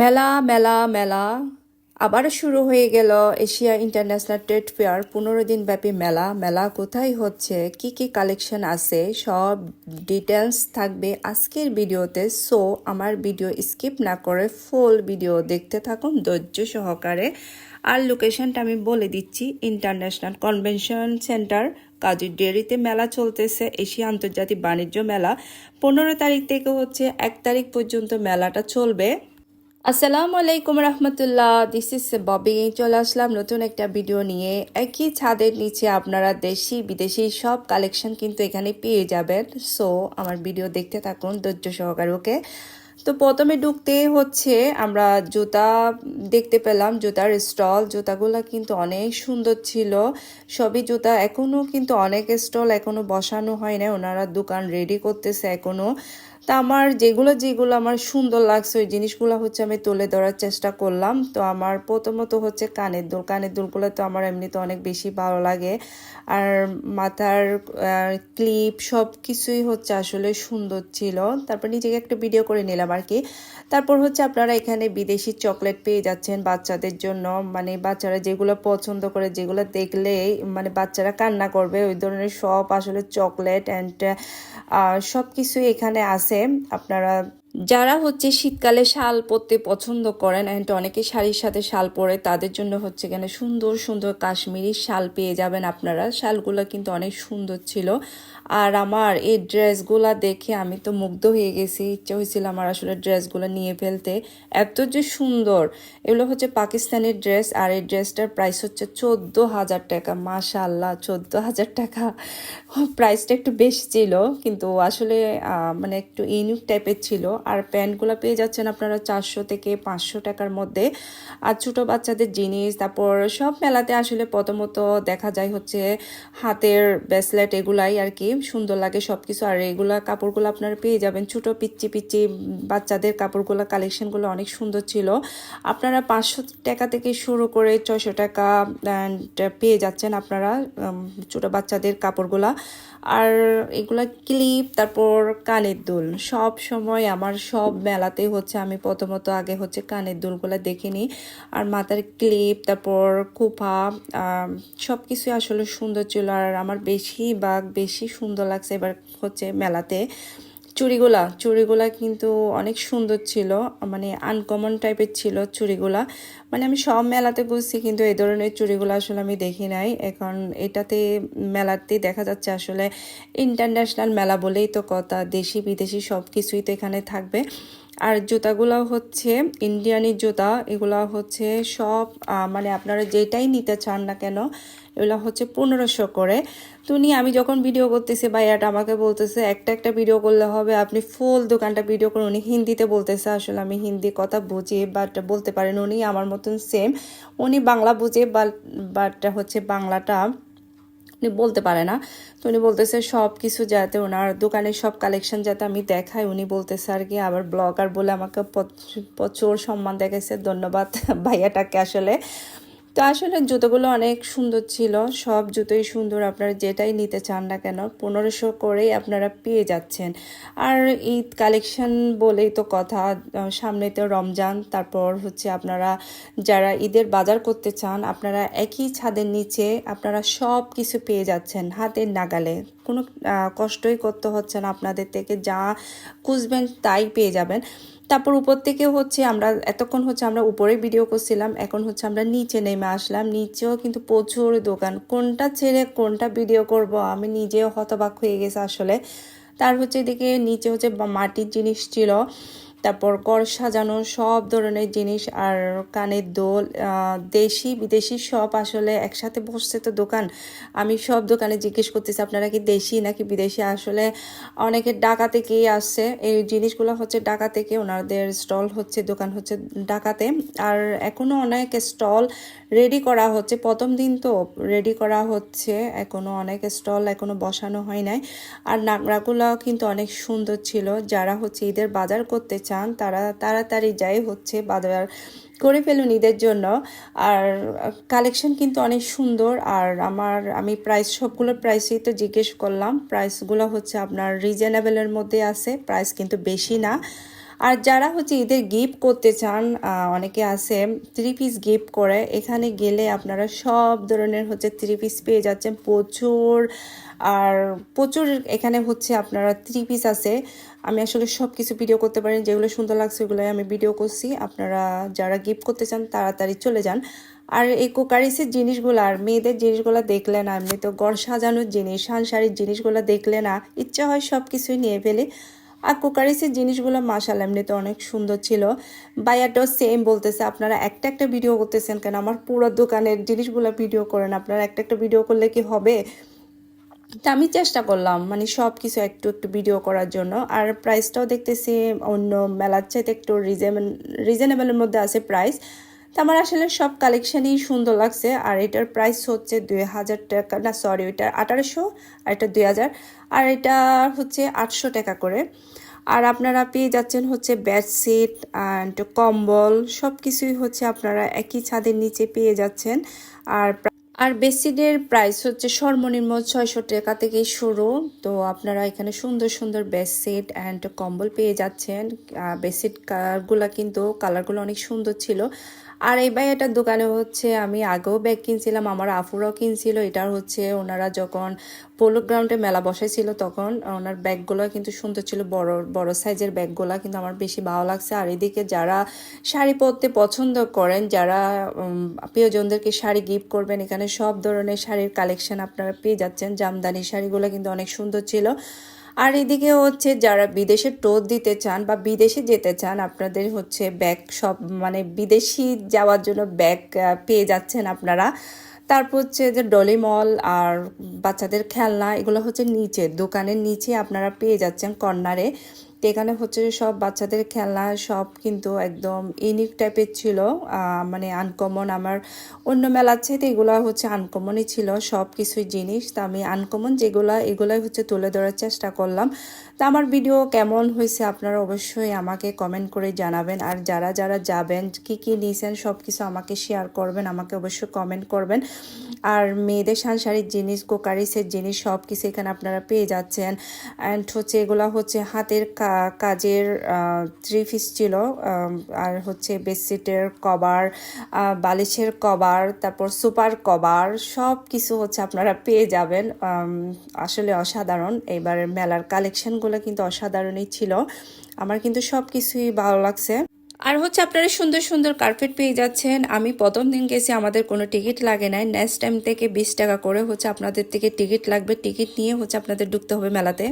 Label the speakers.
Speaker 1: মেলা মেলা মেলা। আবার শুরু হয়ে গেল এশিয়া ইন্টারন্যাশনাল ট্রেড ফেয়ার পনেরো দিন ব্যাপী মেলা। মেলা কোথায় হচ্ছে? কি কি কালেকশন আছে? সব ডিটেলস থাকবে আজকের ভিডিওতে। সো আমার ভিডিও স্কিপ না করে ফুল ভিডিও দেখতে থাকুন ধৈর্য সহকারে। আর লোকেশনটা আমি বলে দিচ্ছি। ইন্টারন্যাশনাল কনভেনশন সেন্টার কাজী ডেয়ারিতে মেলা চলতেছে, এশিয়া আন্তর্জাতিক বাণিজ্য মেলা। পনেরো তারিখ থেকে হচ্ছে এক তারিখ পর্যন্ত মেলাটা চলবে। আসসালামু আলাইকুম রহমতুল্লাহ দিস ইস ববি চলে আসলাম নতুন একটা ভিডিও নিয়ে। একই ছাদের নিচে আপনারা দেশি, বিদেশি সব কালেকশন কিন্তু এখানে পেয়ে যাবেন। সো আমার ভিডিও দেখতে থাকুন ধৈর্য সহকারে ওকে তো প্রথমে ঢুকতে হচ্ছে আমরা জুতা দেখতে পেলাম। জুতার স্টল জুতাগুলো কিন্তু অনেক সুন্দর ছিল। সবই জুতা এখনও কিন্তু অনেক স্টল এখনও বসানো হয় না ওনারা দোকান রেডি করতেছে এখনও তা আমার যেগুলো যেগুলো আমার সুন্দর লাগছে, ওই জিনিসগুলো হচ্ছে আমি তুলে ধরার চেষ্টা করলাম। তো আমার প্রথমত হচ্ছে কানের দুল। কানের দুলগুলো তো আমার এমনিতে অনেক বেশি ভালো লাগে। আর মাথার ক্লিপ সব কিছুই হচ্ছে আসলে সুন্দর ছিল। তারপর নিজেকে একটা ভিডিও করে নিলাম আর কি। তারপর হচ্ছে আপনারা এখানে বিদেশি চকলেট পেয়ে যাচ্ছেন বাচ্চাদের জন্য। মানে বাচ্চারা যেগুলো পছন্দ করে, যেগুলো দেখলে মানে বাচ্চারা কান্না করবে। ওই ধরনের সব আসলে চকলেট অ্যান্ড সব কিছুই এখানে আছে। আপনারা যারা হচ্ছে শীতকালে শাল পরতে পছন্দ করেন অ্যান্ড অনেকে শাড়ির সাথে শাল পরে, তাদের জন্য হচ্ছে এখানে সুন্দর সুন্দর কাশ্মীরি শাল পেয়ে যাবেন আপনারা। শালগুলো কিন্তু অনেক সুন্দর ছিল। আর আমার এই ড্রেসগুলো দেখে আমি তো মুগ্ধ হয়ে গেছি। ইচ্ছে হয়েছিল আমার আসলে ড্রেসগুলো নিয়ে ফেলতে। এত যে সুন্দর! এগুলো হচ্ছে পাকিস্তানের ড্রেস, আর এই ড্রেসটার প্রাইস হচ্ছে চোদ্দ হাজার টাকা। মাশাল্লাহ চোদ্দ হাজার টাকা প্রাইসটা একটু বেশি ছিল, কিন্তু আসলে মানে একটু ইউনিক টাইপের ছিল। আর প্যান্টগুলো পেয়ে যাচ্ছেন আপনারা চারশো থেকে পাঁচশো টাকার মধ্যে। আর ছোটো বাচ্চাদের জিনিস, তারপর সব মেলাতে আসলে প্রথমত দেখা যায় হচ্ছে হাতের ব্রেসলেট এগুলাই আর কি, সুন্দর লাগে সব কিছু আর এগুলা কাপড়গুলো আপনারা পেয়ে যাবেন। ছোটো পিচ্ছি পিচ্ছি বাচ্চাদের কাপড়গুলো কালেকশনগুলো অনেক সুন্দর ছিল। আপনারা পাঁচশো টাকা থেকে শুরু করে ছয়শো টাকা পেয়ে যাচ্ছেন আপনারা ছোটো বাচ্চাদের কাপড়গুলা। আর এগুলো ক্লিপ, তারপর কানের দুল। সব সময় আমার সব মেলাতে হচ্ছে, আমি প্রথমত আগে হচ্ছে কানের দুলগুলো দেখে নিই। আর মাথার ক্লিপ, তারপর কুপা সব কিছুই আসলে সুন্দর ছিল। আর আমার বেশি বাঘ বেশি সুন্দর লাগছে এবার হচ্ছে মেলাতে। চুড়িগুলা চুড়িগুলা কিন্তু অনেক সুন্দর ছিল মানে আনকমন টাইপের ছিল চুড়িগুলা। মানে আমি সব মেলাতে বুঝছি কিন্তু এই ধরনের চুড়িগুলো আসলে আমি দেখি নাই। এখন এটাতে মেলাতে দেখা যাচ্ছে আসলে ইন্টারন্যাশনাল মেলা বলেই তো কথা, দেশি বিদেশি সব কিছুই তো এখানে থাকবে। আর জুতাগুলো হচ্ছে ইন্ডিয়ানি জুতা, এগুলো হচ্ছে সব মানে আপনারা যেটাই নিতে চান না কেন এগুলো হচ্ছে পনেরোশো করে। তো উনি আমি যখন ভিডিও করতেছি, ভাইয়াটা আমাকে বলতেছে, একটা একটা ভিডিও করলে হবে, আপনি ফুল দোকানটা ভিডিও করুন। উনি হিন্দিতে বলতেছে, আসলে আমি হিন্দি কথা বুঝি বাট বলতে পারেন উনি আমার মতন সেম উনি বাংলা বুঝে বাট বাট হচ্ছে বাংলাটা উনি বলতে পারে না। তো উনি বলতেছে, সব কিছু যাতে ওনার দোকানের সব কালেকশন যাতে আমি দেখাই। উনি বলতেছে আর কি আবার ব্লগার বলে আমাকে প্রচুর সম্মান দেখাইছে, ধন্যবাদ ভাইয়াটাকে আসলে। তো আসলে জুতোগুলো অনেক সুন্দর ছিল। সব জুতোই সুন্দর, আপনারা যেটাই নিতে চান না কেন, পনেরোশো করেই আপনারা পেয়ে যাচ্ছেন। আর ঈদ কালেকশন বলেই তো কথা সামনে তো রমজান, তারপর হচ্ছে আপনারা যারা ঈদের বাজার করতে চান, আপনারা একই ছাদের নিচে আপনারা সব কিছু পেয়ে যাচ্ছেন হাতের নাগালে। কোনো কষ্টই করতে হচ্ছে না, আপনাদের থেকে যা খুঁজবেন তাই পেয়ে যাবেন। তারপর উপর থেকে হচ্ছে আমরা, এতক্ষণ হচ্ছে আমরা উপরে ভিডিও করছিলাম, এখন হচ্ছে আমরা নিচে নেমে আসলাম। নিচেও কিন্তু প্রচুর দোকান। কোনটা ছেড়ে কোনটা ভিডিও করব, আমি নিজেও হতবাক হয়ে গেছে আসলে। তার হচ্ছে এদিকে নিচে হচ্ছে মাটির জিনিস ছিল। তারপর কর সাজানো, সব ধরনের জিনিস আর কানের দোল দেশি, বিদেশি সব আসলে একসাথে বসছে তো দোকান। আমি সব দোকানে জিজ্ঞেস করতেছি, আপনারা কি দেশি নাকি বিদেশি? আসলে অনেকে ডাকা থেকেই আসছে। এই জিনিসগুলো হচ্ছে ডাকা থেকে, ওনাদের স্টল হচ্ছে, দোকান হচ্ছে ডাকাতে আর এখনও অনেক স্টল রেডি করা হচ্ছে। প্রথম দিন তো রেডি করা হচ্ছে এখনও অনেক স্টল এখনও বসানো হয় নাই। আর নাগরাগুলো কিন্তু অনেক সুন্দর ছিল। যারা হচ্ছে ঈদের বাজার করতে চান, তারা তাড়াতাড়ি যাই হচ্ছে বাজার করে ফেলুন ঈদের জন্য। আর কালেকশন কিন্তু অনেক সুন্দর। আর আমার, আমি প্রাইস সবগুলো প্রাইসই তো জিজ্ঞেস করলাম। প্রাইসগুলো হচ্ছে আপনার রিজনেবলের মধ্যে আছে। প্রাইস কিন্তু বেশি না। আর যারা হচ্ছে ঈদের গিফট করতে চান অনেকে আছে থ্রি পিস গিফট করে, এখানে গেলে আপনারা সব ধরনের হচ্ছে থ্রি পিস পেয়ে যাচ্ছেন। প্রচুর, আর প্রচুর এখানে হচ্ছে আপনারা থ্রি পিস আছে। আমি আসলে সব কিছু ভিডিও করতে পারি যেগুলো সুন্দর লাগছে ওগুলোই আমি ভিডিও করছি। আপনারা যারা গিফট করতে চান, তাড়াতাড়ি চলে যান। আর এই কোকারিসের জিনিসগুলো আর মেয়েদের জিনিসগুলো দেখলে না, এমনি তো গড় সাজানোর জিনিস, সানসারির জিনিসগুলো দেখলে না, ইচ্ছা হয় সব কিছুই নিয়ে ফেলি। আর কোকারিসের জিনিসগুলো মাসাল এমনিতে অনেক সুন্দর ছিল। বাইয়াটাও সেম বলতেছে, আপনারা একটা একটা ভিডিও করতেছেন কেন? আমার পুরো দোকানের জিনিসগুলো ভিডিও করেন। আপনারা একটা একটা ভিডিও করলে কি হবে? তা আমি চেষ্টা করলাম মানে সব কিছু একটু একটু ভিডিও করার জন্য। আর প্রাইসটাও দেখতেছি, অন্য মেলার চাইতে একটু রিজনেবল রিজনেবলের মধ্যে আছে প্রাইস আমার আসলে সব কালেকশনই সুন্দর লাগছে। আর এটার প্রাইস হচ্ছে দুই হাজার টাকা। না সরি ওইটা আঠারোশো আর এটা দুই হাজার। আর এটা হচ্ছে আটশো টাকা করে। আর আপনারা পেয়ে যাচ্ছেন হচ্ছে বেডশিট অ্যান্ড কম্বল। সব কিছুই হচ্ছে আপনারা একই ছাদের নিচে পেয়ে যাচ্ছেন। আর আর বেডশিটের প্রাইস হচ্ছে সর্বনিম্ন ছয়শো টাকা থেকেই শুরু। তো আপনারা এখানে সুন্দর সুন্দর বেডশিট অ্যান্ড কম্বল পেয়ে যাচ্ছেন। বেডশিট কালারগুলো কিন্তু কালারগুলো অনেক সুন্দর ছিল। আর এই ভাইয়াটার দোকানে হচ্ছে আমি আগেও ব্যাগ কিনছিলাম, আমার আফুরাও কিনছিল। এটার হচ্ছে ওনারা যখন পোলো গ্রাউন্ডে মেলা বসাইছিল তখন, ওনার ব্যাগগুলো কিন্তু সুন্দর ছিল, বড় বড় সাইজের ব্যাগগুলো কিন্তু আমার বেশি ভালো লাগছে। আর এদিকে যারা শাড়ি পরতে পছন্দ করেন, যারা প্রিয়জনদেরকে শাড়ি গিফট করবেন, এখানে সব ধরনের শাড়ির কালেকশন আপনারা পেয়ে যাচ্ছেন। জামদানি শাড়িগুলো কিন্তু অনেক সুন্দর ছিল। আর এদিকে হচ্ছে যারা বিদেশে টোর দিতে চান বা বিদেশে যেতে চান, আপনাদের হচ্ছে ব্যাগ সব মানে বিদেশি যাওয়ার জন্য ব্যাগ পেয়ে যাচ্ছেন আপনারা। তারপর হচ্ছে যে ডলি মল আর বাচ্চাদের খেলনা, এগুলো হচ্ছে নিচে, দোকানের নিচে আপনারা পেয়ে যাচ্ছেন কর্নারে তো এখানে হচ্ছে সব বাচ্চাদের খেলনা সব কিন্তু একদম ইউনিক টাইপের ছিল মানে আনকমন আমার অন্য মেলার চাইতে এগুলো হচ্ছে আনকমনই ছিল সব কিছুই জিনিস। তা আমি আনকমন যেগুলো, এগুলাই হচ্ছে তুলে ধরার চেষ্টা করলাম। তা আমার ভিডিও কেমন হয়েছে আপনারা অবশ্যই আমাকে কমেন্ট করে জানাবেন। আর যারা যারা যাবেন, কি কি নিয়েছেন সব কিছু আমাকে শেয়ার করবেন, আমাকে অবশ্যই কমেন্ট করবেন। আর মেয়েদের সাংসারিক জিনিস কোকারিসের জিনিস সব কিছু এখানে আপনারা পেয়ে যাচ্ছেন। অ্যান্ড হচ্ছে এগুলো হচ্ছে হাতের কা- কাজের থ্রি পিস ছিল আর হচ্ছে বেডশিটের কভার বালিশের কভার তারপর সুপার কভার সব কিছু হচ্ছে আপনারা পেয়ে যাবেন। আসলে অসাধারণ। এবারের মেলার কালেকশনগুলো কিন্তু অসাধারণই ছিল। আমার কিন্তু সব কিছুই ভালো লাগছে। আর হচ্ছে আপনারা সুন্দর সুন্দর কার্পেট পেয়ে যাচ্ছেন। আমি প্রথম দিন গেছি, আমাদের কোনো টিকিট লাগে নাই। নেক্সট টাইম থেকে বিশ টাকা করে হচ্ছে আপনাদের থেকে টিকিট লাগবে। টিকিট নিয়ে হচ্ছে আপনাদের ঢুকতে হবে মেলাতে।